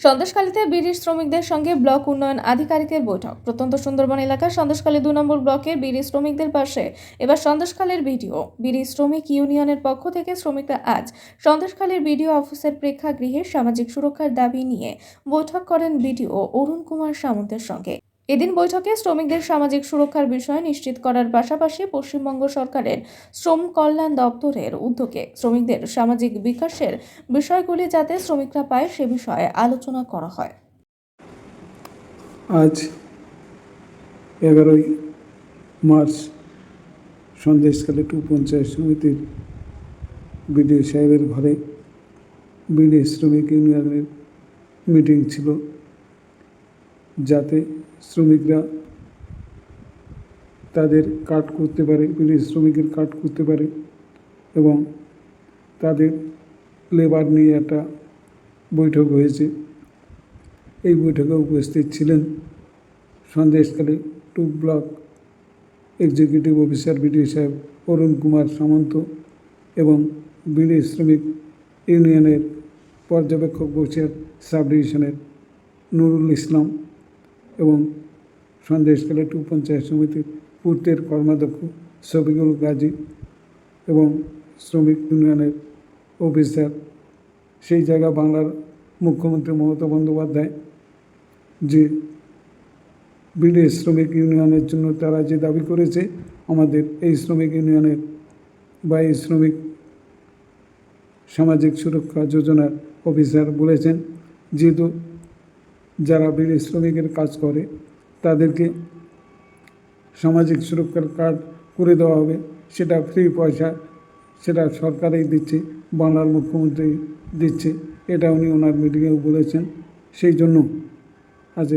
সন্দেশখালীতে বিড়ির শ্রমিকদের সঙ্গে ব্লক উন্নয়ন আধিকারিকের বৈঠক। প্রত্যন্ত সুন্দরবন এলাকার সন্দেশকালী দু নম্বর ব্লকের বিড়ি শ্রমিকদের পাশে এবার সন্দেশখালীর বিডিও। বিড়ি শ্রমিক ইউনিয়নের পক্ষ থেকে শ্রমিকরা আজ সন্দেশখালীর বিডিও অফিসের প্রেক্ষাগৃহে সামাজিক সুরক্ষার দাবি নিয়ে বৈঠক করেন বিডিও অরুণ কুমার সামন্তের সঙ্গে। এদিন বৈঠকে শ্রমিকদের সামাজিক সুরক্ষার বিষয় নিশ্চিত করার পাশাপাশি পশ্চিমবঙ্গ সরকারের শ্রম কল্যাণ দপ্তরের উদ্যোগে শ্রমিকদের সামাজিক বিকাশের বিষয়গুলি যাতে শ্রমিকরা পায় সে বিষয়ে আলোচনা করা হয়। আজ এগারোই মার্চ সন্দেশকালে টু পঞ্চায়েত সমিতির বিডিও সাহেবের ঘরে বিডিও শ্রমিক ইউনিয়নের মিটিং ছিল। যাতে শ্রমিকরা তাদের কাট করতে পারে শ্রমিকের কাট করতে পারে এবং তাদের লেবার নিয়ে একটা বৈঠক হয়েছে। এই বৈঠকে উপস্থিত ছিলেন Sandeshkhali two block executive officer BDO সাহেব অরুণ কুমার সামন্ত এবং বিডি শ্রমিক ইউনিয়নের পর্যবেক্ষক বসিয়ার সাব ডিভিশনের নুরুল ইসলাম এবং সন্দেশকালী টু পঞ্চায়েত সমিতির পূর্তের কর্মাধ্যক্ষ শফিকুল গাজী এবং শ্রমিক ইউনিয়নের অফিসার। সেই জায়গা বাংলার মুখ্যমন্ত্রী মমতা বন্দ্যোপাধ্যায়, যে বিডি শ্রমিক ইউনিয়নের জন্য তারা যে দাবি করেছে, আমাদের এই শ্রমিক ইউনিয়নের বা এই শ্রমিক সামাজিক সুরক্ষা যোজনার অফিসার বলেছেন। যেহেতু যারা বীর শ্রমিকের কাজ করে, তাদেরকে সামাজিক সুরক্ষার কার্ড করে দেওয়া হবে। সেটা ফ্রি পয়সা, সেটা সরকারেই দিচ্ছে, বাংলার মুখ্যমন্ত্রী দিচ্ছে। এটা উনি ওনার মিটিংয়েও বলেছেন। সেই জন্য আজ